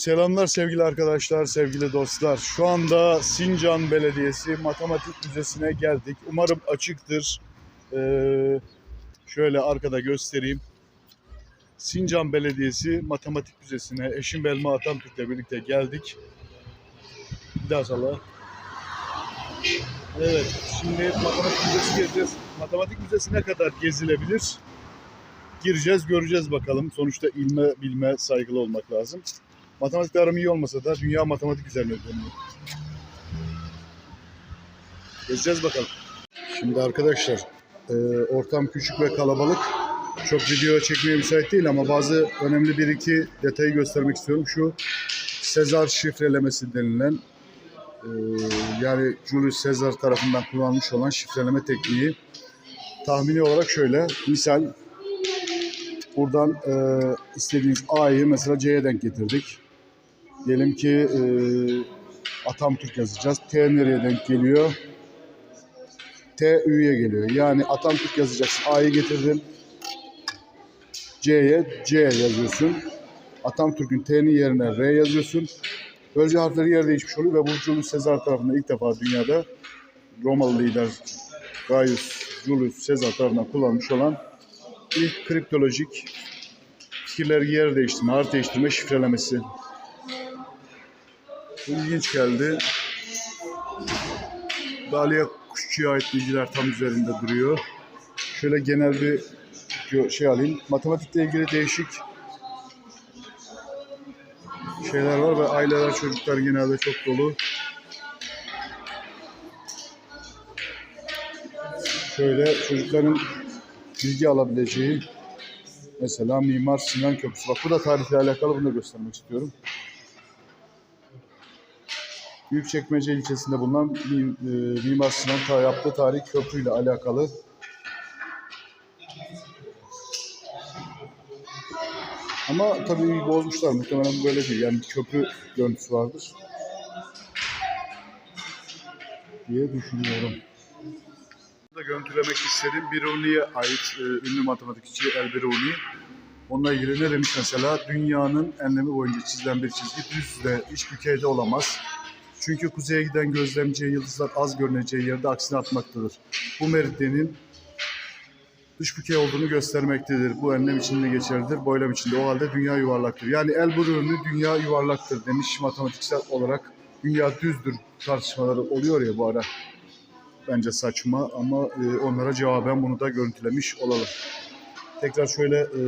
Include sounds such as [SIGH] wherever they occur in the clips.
Selamlar sevgili arkadaşlar, sevgili dostlar. Şu anda Sincan Belediyesi Matematik Müzesi'ne geldik. Umarım açıktır. Ee, şöyle arkada göstereyim. Sincan Belediyesi Matematik Müzesi'ne eşim Belma Atamtürk'le birlikte geldik. Bir daha salla. Evet, şimdi Matematik Müzesi gezeceğiz. Matematik Müzesi ne kadar gezilebilir? Gireceğiz, göreceğiz bakalım. Sonuçta ilme, bilme saygılı olmak lazım. Matematikte aram iyi olmasa da dünya matematik üzerine dönüyor. Gezeceğiz bakalım. Şimdi arkadaşlar e, ortam küçük ve kalabalık. Çok video çekmeye müsait değil ama bazı önemli bir iki detayı göstermek istiyorum. Şu Sezar şifrelemesi denilen e, yani Julius Caesar tarafından kullanılmış olan şifreleme tekniği tahmini olarak şöyle. Misal buradan e, istediğiniz A'yı mesela C'ye denk getirdik. Diyelim ki e, Atamtürk yazacağız. T nereye denk geliyor? T Ü'ye geliyor. Yani Atamtürk yazacaksın. A'yı getirdin. C'ye C yazıyorsun. Atamtürk'ün T'nin yerine R yazıyorsun. Böylece harfleri yer değişmiş oluyor ve bu Julius Caesar tarafından ilk defa dünyada Romalı lider Gaius Julius Caesar tarafından kullanmış olan ilk kriptolojik fikirler yer değiştirme, harf değiştirme, şifrelemesi. İlginç geldi. Dalia Kuşçu'ya ait bilgiler tam üzerinde duruyor. Şöyle genel bir şey alayım. Matematikle ilgili değişik şeyler var ve aileler, çocuklar genelde çok dolu. Şöyle çocukların bilgi alabileceği mesela Mimar Sinan Köprüsü. Bak bu da tarihle alakalı bunu da göstermek istiyorum. Büyükçekmece ilçesinde bulunan e, Mimar Sinan yaptığı tarih köprüyle alakalı. Ama tabii bozmuşlar. Muhtemelen böyle değil. Yani köprü görüntüsü vardır. Diye düşünüyorum. da görüntülemek istedim. Biruni'ye ait e, ünlü matematikçi El Biruni. Onunla ilgili ne demiş mesela? Dünyanın enlemi boyunca çizilen bir çizgi düz ve iç olamaz. Çünkü kuzeye giden gözlemciye yıldızlar az görüneceği yerde aksine atmaktadır. Bu meridyenin dış bükey olduğunu göstermektedir. Bu enlem içinde geçerlidir, boylam içinde. O halde dünya yuvarlaktır. Yani El Biruni dünya yuvarlaktır demiş matematiksel olarak. Dünya düzdür tartışmaları oluyor ya bu ara bence saçma ama e, onlara cevaben bunu da görüntülemiş olalım. Tekrar şöyle e,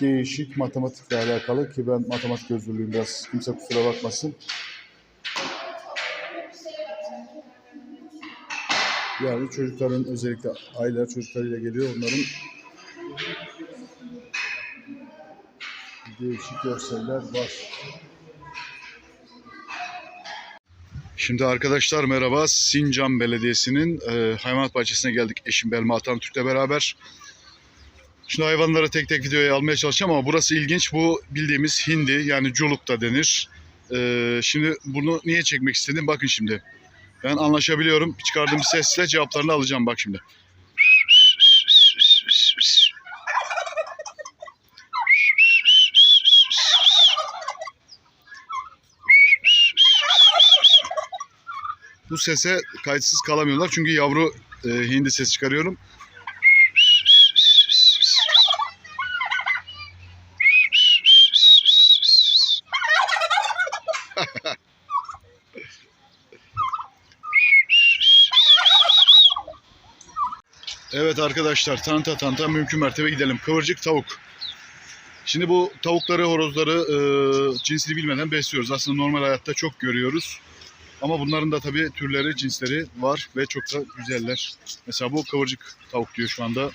değişik matematikle alakalı ki ben matematik özürlüyüm biraz kimse kusura bakmasın. Yani çocukların özellikle aileler çocuklarıyla geliyor onların değişik görseller var. Şimdi arkadaşlar merhaba. Sincan Belediyesi'nin e, hayvanat bahçesine geldik. Eşim Belma Atamtürk'le beraber. Şimdi hayvanları tek tek videoya almaya çalışacağım ama burası ilginç. Bu bildiğimiz hindi yani culuk da denir. E, şimdi bunu niye çekmek istedim? Bakın şimdi. Ben anlaşabiliyorum. Çıkardığım sesle cevaplarını alacağım bak şimdi. Bu sese kayıtsız kalamıyorlar çünkü yavru e, hindi ses çıkarıyorum. Evet arkadaşlar tanta tanta mümkün mertebe gidelim. Kıvırcık tavuk. Şimdi bu tavukları, horozları e, cinsini bilmeden besliyoruz. Aslında normal hayatta çok görüyoruz. Ama bunların da tabii türleri, cinsleri var ve çok da güzeller. Mesela bu kıvırcık tavuk diyor şu anda.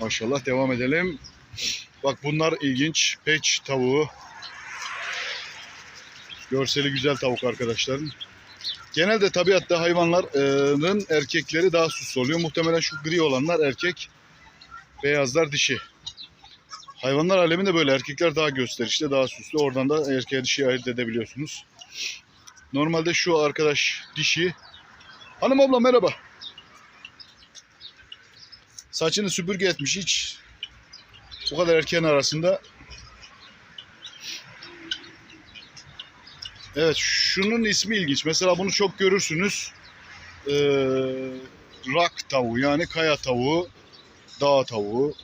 Maşallah devam edelim. Bak bunlar ilginç. Peç tavuğu. Görseli güzel tavuk arkadaşlarım. Genelde tabiatta hayvanların erkekleri daha süslü oluyor. Muhtemelen şu gri olanlar erkek, beyazlar dişi. Hayvanlar aleminde böyle erkekler daha gösterişli, daha süslü. Oradan da erkeğe dişi ayırt edebiliyorsunuz. Normalde şu arkadaş dişi. Hanım abla merhaba. Saçını süpürge etmiş hiç Bu kadar erkeğin arasında. Evet şunun ismi ilginç. Mesela bunu çok görürsünüz. Ee, rak tavuğu yani kaya tavuğu, dağ tavuğu.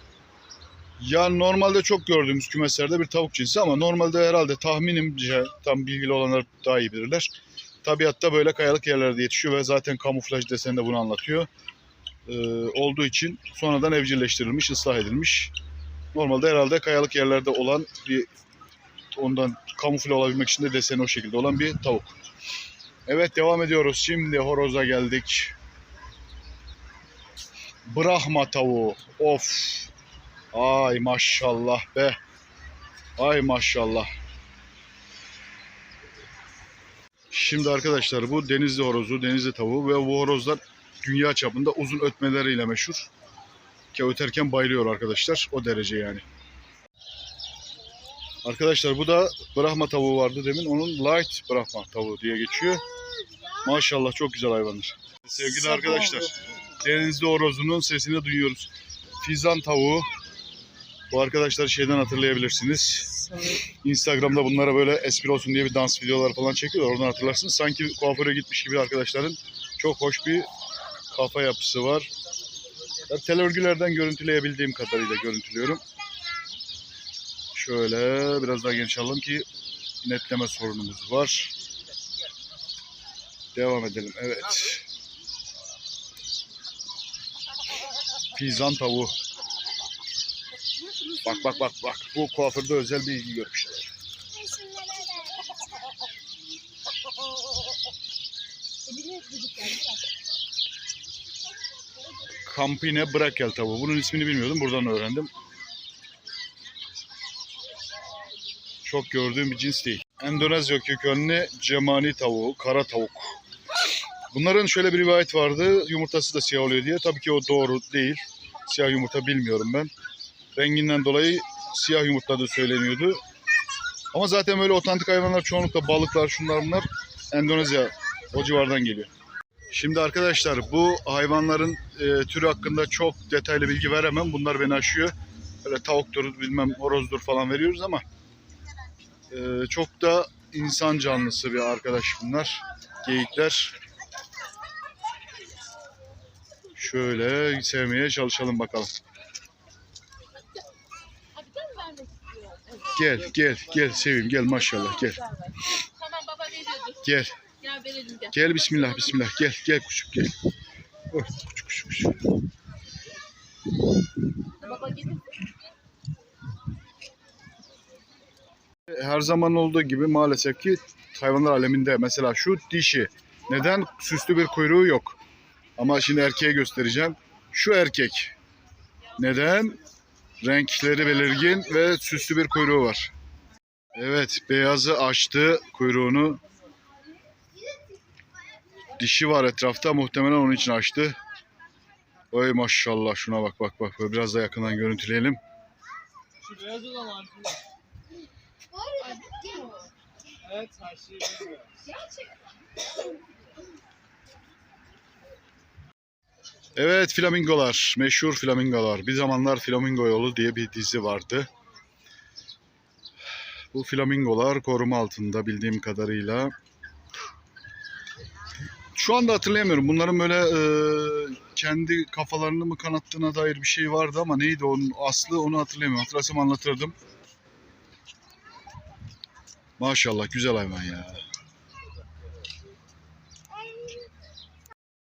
Yani normalde çok gördüğümüz kümeslerde bir tavuk cinsi ama normalde herhalde tahminimce tam bilgili olanlar daha iyi bilirler. Tabiatta böyle kayalık yerlerde yetişiyor ve zaten kamuflaj deseni de bunu anlatıyor. Ee, olduğu için sonradan evcilleştirilmiş, ıslah edilmiş. Normalde herhalde kayalık yerlerde olan bir ondan kamufle olabilmek için de deseni o şekilde olan bir tavuk. Evet devam ediyoruz. Şimdi horoza geldik. Brahma tavuğu. Of. Ay maşallah be. Ay maşallah. Şimdi arkadaşlar bu denizli horozu, denizli tavuğu ve bu horozlar dünya çapında uzun ötmeleriyle meşhur. Ki öterken bayılıyor arkadaşlar. O derece yani. Arkadaşlar bu da Brahma tavuğu vardı demin. Onun light Brahma tavuğu diye geçiyor. Maşallah çok güzel hayvanlar. Sevgili arkadaşlar, denizli horozunun sesini duyuyoruz. Fizan tavuğu. Bu arkadaşları şeyden hatırlayabilirsiniz. Instagram'da bunlara böyle espri olsun diye bir dans videoları falan çekiyorlar. Oradan hatırlarsınız. Sanki kuaföre gitmiş gibi arkadaşların çok hoş bir kafa yapısı var. Ben teleörgülerden görüntüleyebildiğim kadarıyla görüntülüyorum. Şöyle biraz daha geniş alalım ki netleme sorunumuz var. Devam edelim. Evet. Fizan tavuğu. Bak bak bak bak. Bu kuaförde özel bir ilgi görmüşler. Campine Brakel tavuğu. Bunun ismini bilmiyordum. Buradan öğrendim. Çok gördüğüm bir cins değil. Endonezya kökenli cemani tavuğu, kara tavuk. Bunların şöyle bir rivayet vardı. Yumurtası da siyah oluyor diye. Tabii ki o doğru değil. Siyah yumurta bilmiyorum ben. Renginden dolayı siyah yumurtladığı söyleniyordu. Ama zaten böyle otantik hayvanlar çoğunlukla balıklar, şunlar bunlar Endonezya o civardan geliyor. Şimdi arkadaşlar bu hayvanların e, türü hakkında çok detaylı bilgi veremem. Bunlar beni aşıyor. Böyle tavuktur, bilmem horozdur falan veriyoruz ama e, çok da insan canlısı bir arkadaş bunlar. Geyikler. Şöyle sevmeye çalışalım bakalım. Gel gel gel seveyim gel maşallah gel. Tamam baba veriyordu. Gel Gel verelim gel. gel bismillah bismillah gel gel kuşum gel. Oh, küçük küçük küçük. Baba getir. Her zaman olduğu gibi maalesef ki hayvanlar aleminde mesela şu dişi neden süslü bir kuyruğu yok. Ama şimdi erkeğe göstereceğim. Şu erkek neden renkleri belirgin ve süslü bir kuyruğu var. Evet beyazı açtı kuyruğunu. Dişi var etrafta muhtemelen onun için açtı. Oy maşallah şuna bak bak bak biraz da yakından görüntüleyelim. Şu beyaz olan artık. Evet her şey beyaz. Evet flamingolar, meşhur flamingolar. Bir zamanlar Flamingo Yolu diye bir dizi vardı. Bu flamingolar koruma altında bildiğim kadarıyla. Şu anda hatırlayamıyorum. Bunların böyle e, kendi kafalarını mı kanattığına dair bir şey vardı ama neydi onun aslı onu hatırlayamıyorum. Hatırlasam anlatırdım. Maşallah güzel hayvan ya.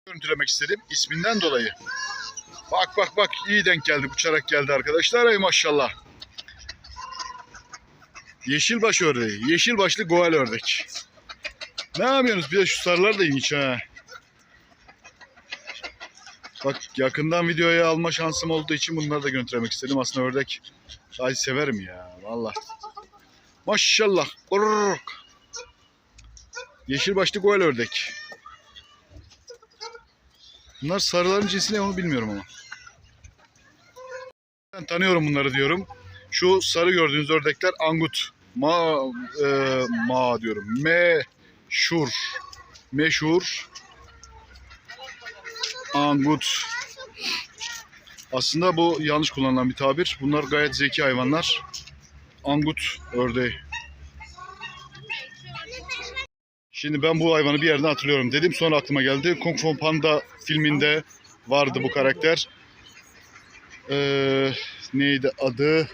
Görüntülemek istedim isminden dolayı. Bak bak bak iyi denk geldi uçarak geldi arkadaşlar ay maşallah. Yeşilbaş ördeği. Yeşilbaşlı goal ördek. Ne yapıyorsunuz? Bir de şu sarılar da ilginç ha. Bak yakından videoya alma şansım olduğu için bunları da götürmek istedim. Aslında ördek ay severim ya valla. Maşallah. Korrrk. Yeşilbaşlı goal ördek. Bunlar sarıların cinsi ne onu bilmiyorum ama. Ben tanıyorum bunları diyorum. Şu sarı gördüğünüz ördekler angut. Ma, e, ma diyorum. Meşhur. Meşhur. Angut. Aslında bu yanlış kullanılan bir tabir. Bunlar gayet zeki hayvanlar. Angut ördeği. Şimdi ben bu hayvanı bir yerden hatırlıyorum dedim. Sonra aklıma geldi. Kung Fu Panda filminde vardı bu karakter. Ee, neydi adı?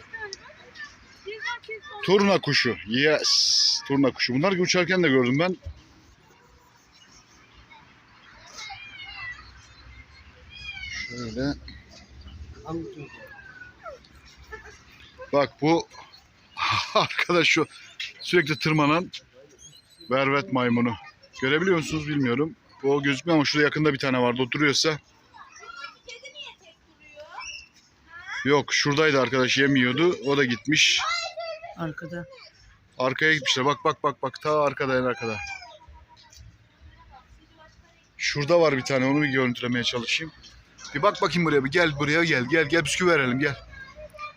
Turna kuşu. Yes. Turna kuşu. Bunlar uçarken de gördüm ben. Şöyle. Bak bu [LAUGHS] arkadaş şu sürekli tırmanan vervet maymunu. Görebiliyor musunuz bilmiyorum. O gözükmüyor ama şurada yakında bir tane vardı. O duruyorsa. Yok şuradaydı arkadaş yemiyordu. O da gitmiş. Arkada. Arkaya gitmişler. Bak bak bak bak ta arkada en arkada. Şurada var bir tane onu bir görüntülemeye çalışayım. Bir bak bakayım buraya bir gel buraya gel gel gel bisküvi verelim gel.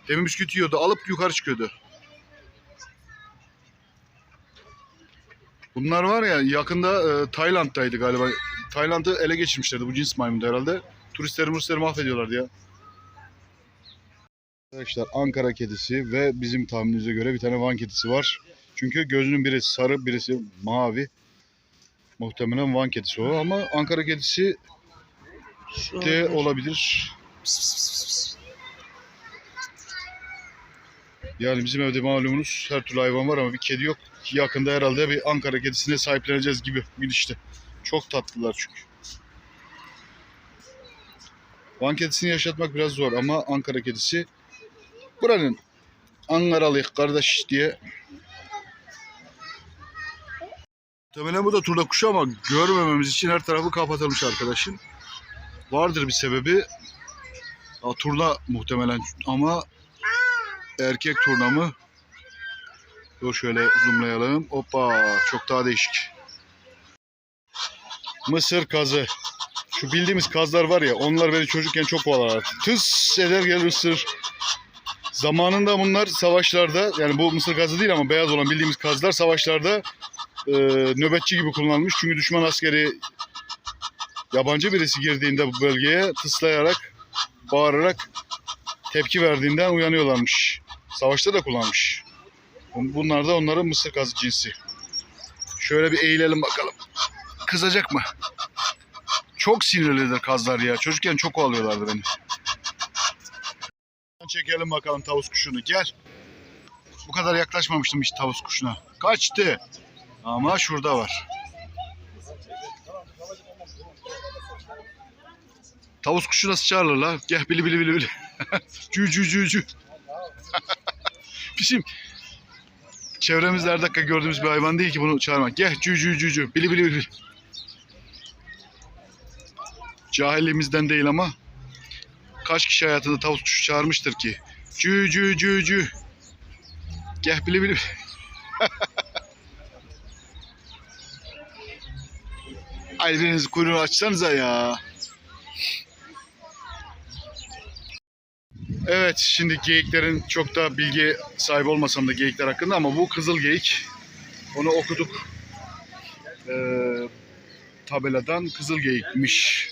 Demin bisküvi yiyordu alıp yukarı çıkıyordu. Bunlar var ya yakında e, Tayland'daydı galiba. Tayland'ı ele geçirmişlerdi bu cins maymundu herhalde. Turistleri muristleri mahvediyorlardı ya. Arkadaşlar Ankara kedisi ve bizim tahminimize göre bir tane Van kedisi var. Çünkü gözünün biri sarı birisi mavi. Muhtemelen Van kedisi o ama Ankara kedisi Şu de olabilir. Yani bizim evde malumunuz her türlü hayvan var ama bir kedi yok. Yakında herhalde bir Ankara kedisine sahipleneceğiz gibi gidişte. Çok tatlılar çünkü. Van kedisini yaşatmak biraz zor ama Ankara kedisi buranın Ankaralı kardeş diye Muhtemelen bu da turda kuşu ama görmememiz için her tarafı kapatılmış arkadaşın. Vardır bir sebebi. Ya, turna muhtemelen ama erkek turna mı? Dur şöyle zoomlayalım. Hoppa çok daha değişik. Mısır kazı. Şu bildiğimiz kazlar var ya onlar beni çocukken çok kovalardı. Tıs eder gelir ısır. Zamanında bunlar savaşlarda yani bu mısır kazı değil ama beyaz olan bildiğimiz kazlar savaşlarda e, nöbetçi gibi kullanılmış. Çünkü düşman askeri yabancı birisi girdiğinde bu bölgeye tıslayarak, bağırarak tepki verdiğinden uyanıyorlarmış. Savaşta da kullanmış. Bunlar da onların mısır kazı cinsi. Şöyle bir eğilelim bakalım. Kızacak mı? Çok sinirlidir kazlar ya. Çocukken çok kovalıyorlardı beni. Çekelim bakalım tavus kuşunu. Gel. Bu kadar yaklaşmamıştım hiç tavus kuşuna. Kaçtı. Ama şurada var. Tavus kuşu nasıl çağırılır la? Gel bili bili bili bili. [LAUGHS] cü cü cü cü. [LAUGHS] Bizim çevremizde her dakika gördüğümüz bir hayvan değil ki bunu çağırmak. Gel cü cü cü cü. Bili bili bili. Cahilliğimizden değil ama kaç kişi hayatında tavus kuşu çağırmıştır ki? Cü cü cü cü. Gel bili bili. [LAUGHS] Ay biriniz kuyruğunu açsanıza ya. Evet şimdi geyiklerin çok da bilgi sahibi olmasam da geyikler hakkında ama bu kızıl geyik. Onu okuduk. Ee, tabeladan kızıl geyikmiş.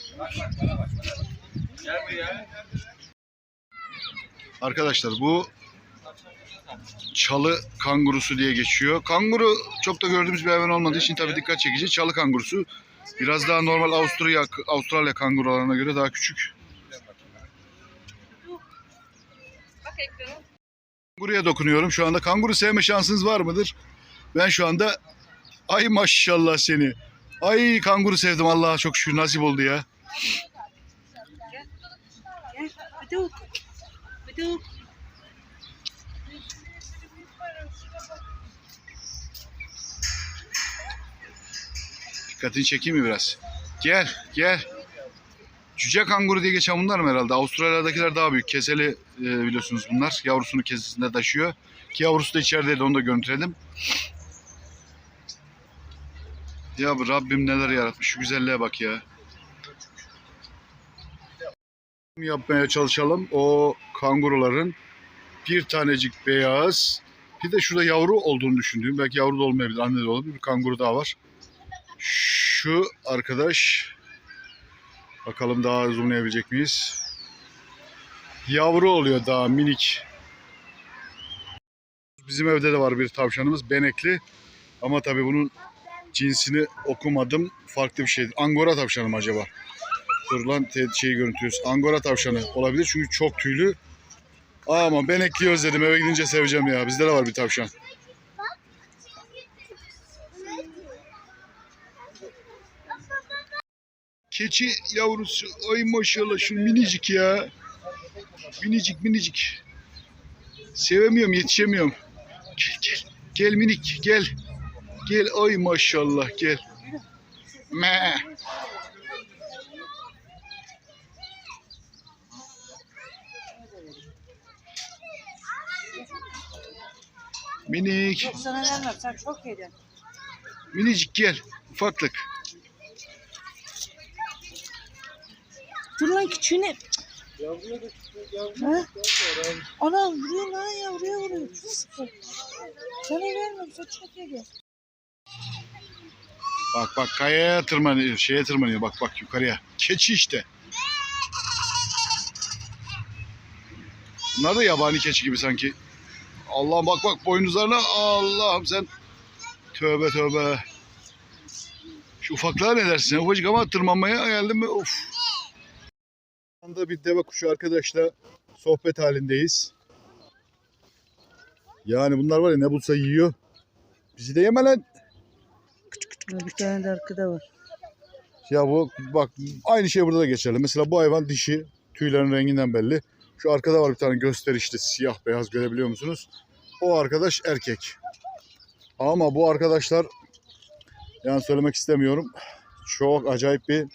Arkadaşlar bu çalı kangurusu diye geçiyor. Kanguru çok da gördüğümüz bir hayvan olmadığı için tabii dikkat çekici. Çalı kangurusu biraz daha normal Avusturya Avustralya kangurularına göre daha küçük. Bak ekrana. Kanguruya dokunuyorum. Şu anda kanguru sevme şansınız var mıdır? Ben şu anda ay maşallah seni. Ay kanguru sevdim Allah'a çok şükür nasip oldu ya. Dikkatini çekeyim mi biraz? Gel gel. Cüce kanguru diye geçen bunlar mı herhalde? Avustralya'dakiler daha büyük. Keseli e, biliyorsunuz bunlar. Yavrusunu kesesinde taşıyor. Ki yavrusu da içerideydi onu da görüntüledim. Ya Rabbim neler yaratmış. Şu güzelliğe bak ya. Yapmaya çalışalım. O kanguruların bir tanecik beyaz bir de şurada yavru olduğunu düşündüğüm belki yavru da olmayabilir anne de olabilir bir kanguru daha var. Şu arkadaş bakalım daha zoomlayabilecek miyiz? Yavru oluyor daha minik. Bizim evde de var bir tavşanımız benekli. Ama tabii bunun cinsini okumadım. Farklı bir şey. Angora tavşanı mı acaba? Dur lan şeyi görüntülüyoruz. Angora tavşanı olabilir çünkü çok tüylü. Ama benekli özledim. Eve gidince seveceğim ya. Bizde de var bir tavşan. Keçi yavrusu. Ay maşallah şu minicik ya. Minicik minicik. Sevemiyorum yetişemiyorum. Gel gel. Gel minik gel. Gel ay maşallah gel. Me. Minik. Sana vermem sen çok yedin. Minicik gel. Ufaklık. Dur lan küçüğüne. Yavruya da yavruya. Ana vuruyor lan yavruya vuruyor. Sıkı. Sana sen çok yedin. Bak bak kayaya tırmanıyor, şeye tırmanıyor bak bak yukarıya. Keçi işte. Bunlar da yabani keçi gibi sanki. Allah'ım bak bak boynuzlarına Allah'ım sen. Tövbe tövbe. Şu ufaklığa ne dersin? Ufacık ama tırmanmaya geldim mi? Of. Anda bir deve kuşu arkadaşla sohbet halindeyiz. Yani bunlar var ya ne bulsa yiyor. Bizi de yeme lan. Bir tane de arkada var. Ya bu bak aynı şey burada da geçerli. Mesela bu hayvan dişi. Tüylerin renginden belli. Şu arkada var bir tane gösterişli siyah beyaz görebiliyor musunuz? O arkadaş erkek. Ama bu arkadaşlar yani söylemek istemiyorum. Çok acayip bir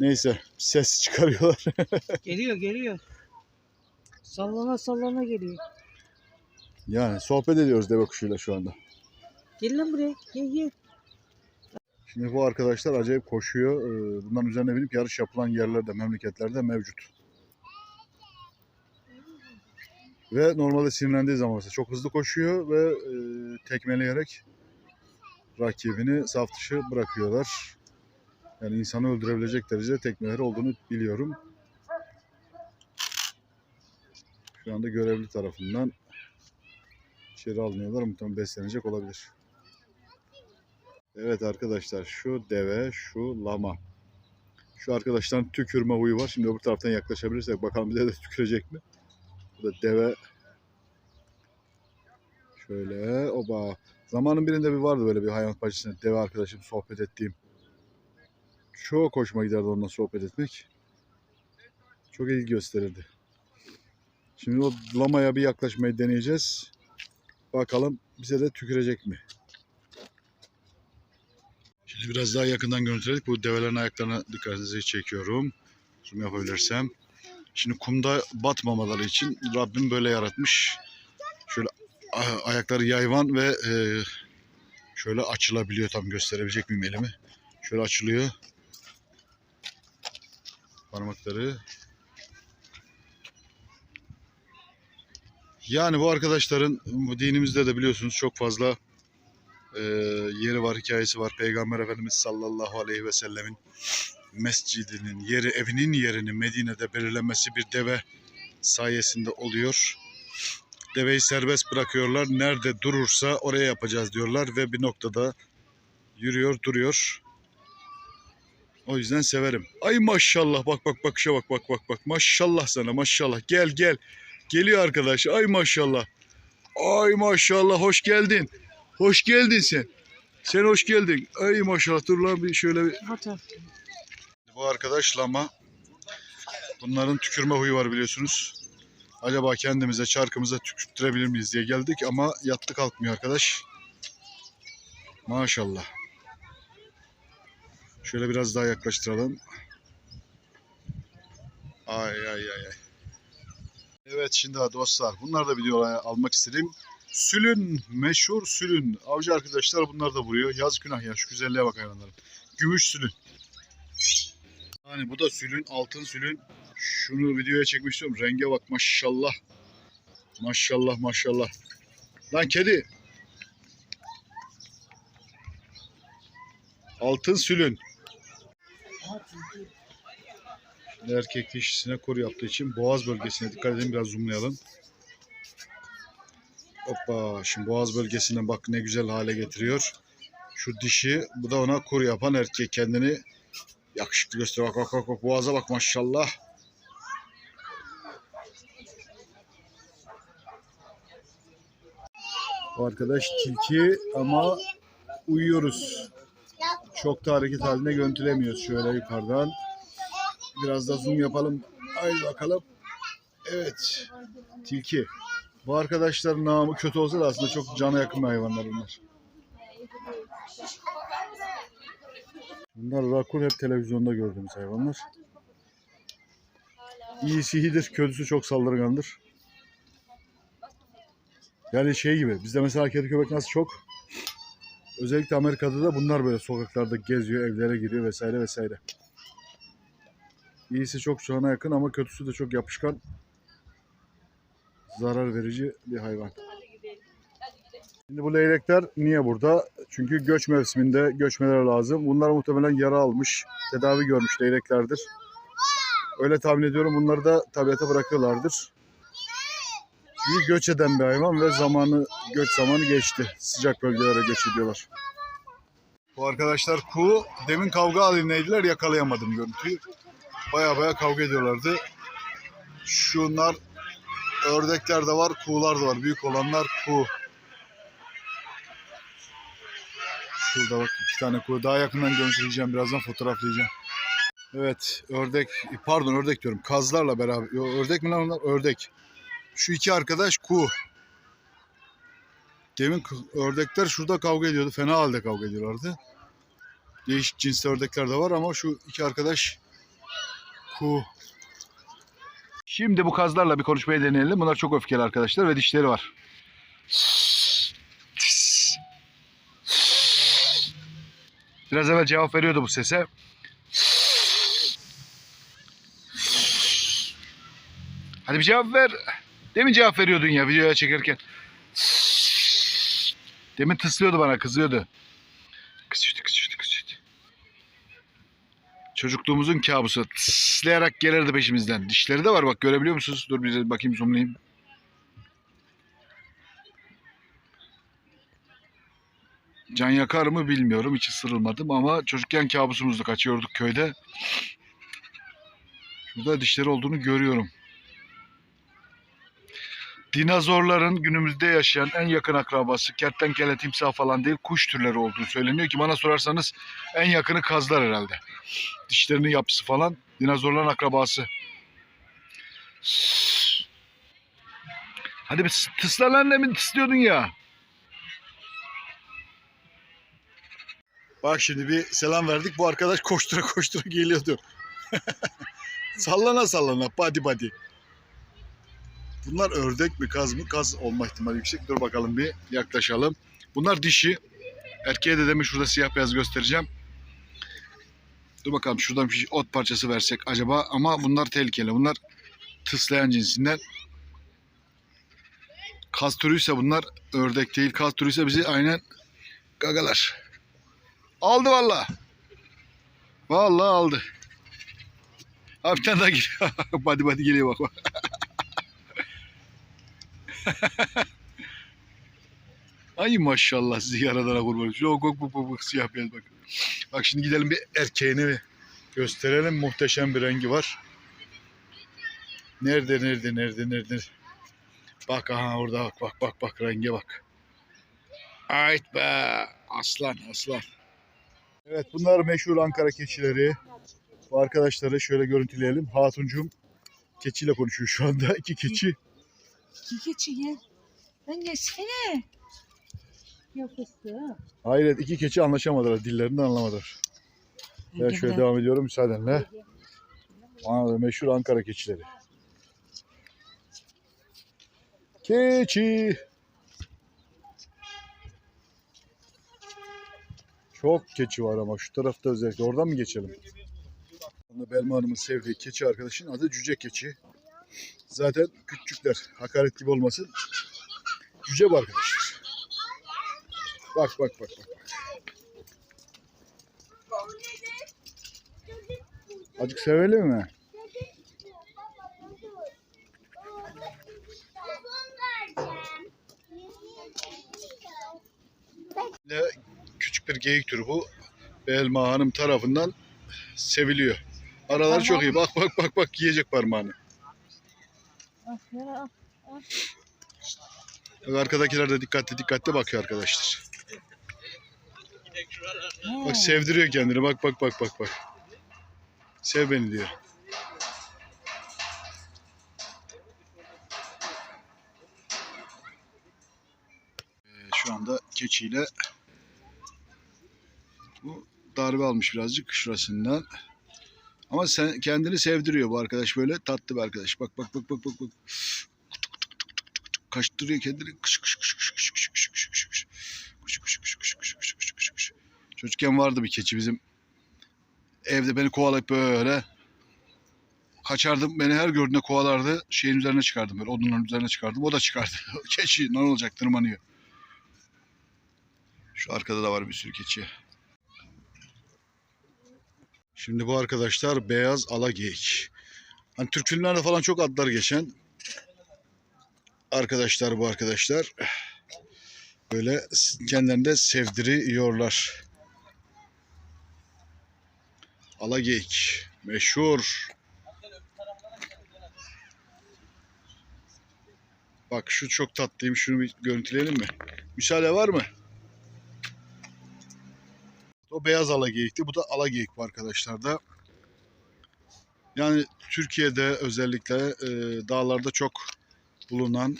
neyse ses çıkarıyorlar. [LAUGHS] Geliyor geliyor. Sallana sallana geliyor. yani sohbet ediyoruz deve kuşuyla şu anda. Gel lan buraya. Gel gel. Şimdi bu arkadaşlar acayip koşuyor. Ee, Bunların üzerine binip yarış yapılan yerlerde, memleketlerde mevcut. Ve normalde sinirlendiği zaman mesela çok hızlı koşuyor ve e, tekmeleyerek rakibini saf dışı bırakıyorlar. Yani insanı öldürebilecek derecede tekmeleri olduğunu biliyorum. Şu anda görevli tarafından içeri alınıyorlar. Muhtemelen beslenecek olabilir. Evet arkadaşlar şu deve, şu lama. Şu arkadaşların tükürme huyu var. Şimdi öbür taraftan yaklaşabilirsek bakalım bize de tükürecek mi? Bu da deve. Şöyle oba. Zamanın birinde bir vardı böyle bir hayvanat bahçesinde deve arkadaşım sohbet ettiğim. Çok hoşuma giderdi onunla sohbet etmek. Çok ilgi gösterirdi. Şimdi o lamaya bir yaklaşmayı deneyeceğiz. Bakalım bize de tükürecek mi? Şimdi biraz daha yakından görüntüledik. Bu develerin ayaklarına dikkatinizi çekiyorum. Zoom yapabilirsem. Şimdi kumda batmamaları için Rabbim böyle yaratmış. Şöyle ayakları yayvan ve e, şöyle açılabiliyor. Tam gösterebilecek miyim elimi? Şöyle açılıyor. Parmakları. Yani bu arkadaşların bu dinimizde de biliyorsunuz çok fazla e, yeri var, hikayesi var. Peygamber Efendimiz sallallahu aleyhi ve sellemin mescidinin yeri, evinin yerini Medine'de belirlenmesi bir deve sayesinde oluyor. Deveyi serbest bırakıyorlar. Nerede durursa oraya yapacağız diyorlar ve bir noktada yürüyor, duruyor. O yüzden severim. Ay maşallah bak bak bakışa bak bak bak bak. Maşallah sana maşallah. Gel gel. Geliyor arkadaş. Ay maşallah. Ay maşallah hoş geldin. Hoş geldin sen. Sen hoş geldin. Ay maşallah dur lan bir şöyle bir. Bu arkadaş lama. Bunların tükürme huyu var biliyorsunuz. Acaba kendimize çarkımıza tükürttürebilir miyiz diye geldik ama yattı kalkmıyor arkadaş. Maşallah. Şöyle biraz daha yaklaştıralım. Ay ay ay ay. Evet şimdi dostlar bunlar da videoya almak istedim. Sülün, meşhur sülün. Avcı arkadaşlar bunlar da vuruyor. Yaz günah ya şu güzelliğe bak hayvanların. Gümüş sülün. Yani bu da sülün, altın sülün. Şunu videoya çekmek istiyorum. Renge bak maşallah. Maşallah maşallah. Lan kedi. Altın sülün. Erkek dişisine kur yaptığı için boğaz bölgesine dikkat edin biraz zoomlayalım. Hoppa şimdi boğaz bölgesine bak ne güzel hale getiriyor. Şu dişi bu da ona kur yapan erkek kendini yakışıklı gösteriyor. Bak bak bak, bak boğaza bak maşallah. Arkadaş tilki ama uyuyoruz. Çok da hareket halinde görüntülemiyoruz şöyle yukarıdan. Biraz da zoom yapalım. Haydi bakalım. Evet. Tilki. Bu arkadaşların namı kötü olsa da aslında çok cana yakın hayvanlar bunlar. Bunlar rakun hep televizyonda gördüğümüz hayvanlar. İyisi iyidir, kötüsü çok saldırgandır. Yani şey gibi, bizde mesela kedi köpek nasıl çok. Özellikle Amerika'da da bunlar böyle sokaklarda geziyor, evlere giriyor vesaire vesaire. İyisi çok cana yakın ama kötüsü de çok yapışkan. Zarar verici bir hayvan. Şimdi bu leylekler niye burada? Çünkü göç mevsiminde göçmeler lazım. Bunlar muhtemelen yara almış, tedavi görmüş leyleklerdir. Öyle tahmin ediyorum bunları da tabiata bırakıyorlardır. Çünkü göç eden bir hayvan ve zamanı göç zamanı geçti. Sıcak bölgelere göç ediyorlar. Bu arkadaşlar kuğu demin kavga halindeydiler yakalayamadım görüntüyü. Baya baya kavga ediyorlardı. Şunlar ördekler de var, kuğular da var. Büyük olanlar kuğu. Şurada bak iki tane kuğu. Daha yakından görüntüleyeceğim birazdan fotoğraflayacağım. Evet ördek pardon ördek diyorum kazlarla beraber. Ördek mi lan onlar? Ördek. Şu iki arkadaş kuğu. Demin ördekler şurada kavga ediyordu. Fena halde kavga ediyorlardı. Değişik cinsli ördekler de var ama şu iki arkadaş kuğu. Şimdi bu kazlarla bir konuşmayı deneyelim. Bunlar çok öfkeli arkadaşlar ve dişleri var. Biraz evvel cevap veriyordu bu sese. Hadi bir cevap ver. Demin cevap veriyordun ya videoya çekerken. Demin tıslıyordu bana, kızıyordu. Kızıyordu, kızıyordu, kızıyordu. Çocukluğumuzun kabusu. Tıslayarak gelirdi peşimizden. Dişleri de var bak görebiliyor musunuz? Dur bir bakayım zoomlayayım. Can yakar mı bilmiyorum. Hiç ısırılmadım ama çocukken kabusumuzdu. Kaçıyorduk köyde. Şurada dişleri olduğunu görüyorum. Dinozorların günümüzde yaşayan en yakın akrabası kertenkele, timsah falan değil kuş türleri olduğu söyleniyor ki bana sorarsanız en yakını kazlar herhalde. Dişlerinin yapısı falan dinozorların akrabası. Hadi bir tısla lan demin tıslıyordun ya. Bak şimdi bir selam verdik. Bu arkadaş koştura koştura geliyordu. [LAUGHS] sallana sallana. Badi badi. Bunlar ördek mi kaz mı? Kaz olma ihtimali yüksek. Dur bakalım bir yaklaşalım. Bunlar dişi. Erkeğe de demin şurada siyah beyaz göstereceğim. Dur bakalım şuradan bir ot parçası versek acaba. Ama bunlar tehlikeli. Bunlar tıslayan cinsinden. Kaz türüyse bunlar ördek değil. Kaz türüyse bizi aynen gagalar. Aldı valla. Vallahi aldı. Abi bir tane daha geliyor. [LAUGHS] badi badi geliyor bak. [LAUGHS] Ay maşallah sizi yaradana kurban. Yok yok bu bu bu siyah beyaz bak. Bak şimdi gidelim bir erkeğini gösterelim. Muhteşem bir rengi var. Nerede nerede nerede nerede? Bak aha orada bak bak bak bak renge bak. Ait be aslan aslan. Evet bunlar meşhur Ankara keçileri. Bu arkadaşları şöyle görüntüleyelim. Hatuncum keçiyle konuşuyor şu anda. İki keçi. Keçi gel. Lan geçsene. Yok fıstığı. Hayır iki keçi anlaşamadılar. Dillerinden anlamadılar. Ben şöyle devam ediyorum müsaadenle. Aa, meşhur Ankara keçileri. Keçi. Çok keçi var ama şu tarafta özellikle. Oradan mı geçelim? Belma Hanım'ın sevdiği keçi arkadaşın adı cüce keçi zaten küçükler. Hakaret gibi olmasın. Cüce bu arkadaşlar. Bak bak bak bak. Acık sevelim mi? Yine küçük bir geyik türü bu. Belma Hanım tarafından seviliyor. Araları çok iyi. Bak bak bak bak yiyecek parmağını. Al al. Arkadakiler de dikkatli dikkatli bakıyor arkadaşlar. Ha. Bak sevdiriyor kendini. Bak bak bak bak bak. Sev beni diyor. Ee, Şu anda keçiyle bu darbe almış birazcık şurasından. Ama sen kendini sevdiriyor bu arkadaş böyle tatlı bir arkadaş. Bak bak bak bak bak bak. Kaçtırıyor kendini. Kış kış kış kış kış kış kış kış kış kış. Kış kış kış kış kış kış kış kış kış. Çocukken vardı bir keçi bizim evde beni kovalayıp böyle kaçardım. Beni her gördüğünde kovalardı. Şeyin üzerine çıkardım böyle odunların üzerine çıkardım. O da çıkardı. keçi ne olacak tırmanıyor. Şu arkada da var bir sürü keçi. Şimdi bu arkadaşlar beyaz ala geyik. Hani Türk filmlerde falan çok adlar geçen arkadaşlar bu arkadaşlar. Böyle kendilerinde sevdiriyorlar. Ala geyik. Meşhur. Bak şu çok tatlıymış. Şunu bir görüntüleyelim mi? Müsaade var mı? O beyaz ala geyikti. Bu da ala geyik bu arkadaşlar da. Yani Türkiye'de özellikle e, dağlarda çok bulunan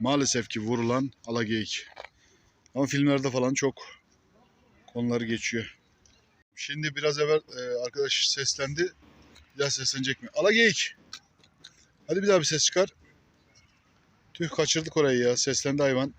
maalesef ki vurulan ala geyik. Ama filmlerde falan çok konuları geçiyor. Şimdi biraz evvel e, arkadaş seslendi. Bir daha seslenecek mi? Ala geyik. Hadi bir daha bir ses çıkar. Tüh kaçırdık orayı ya. Seslendi hayvan.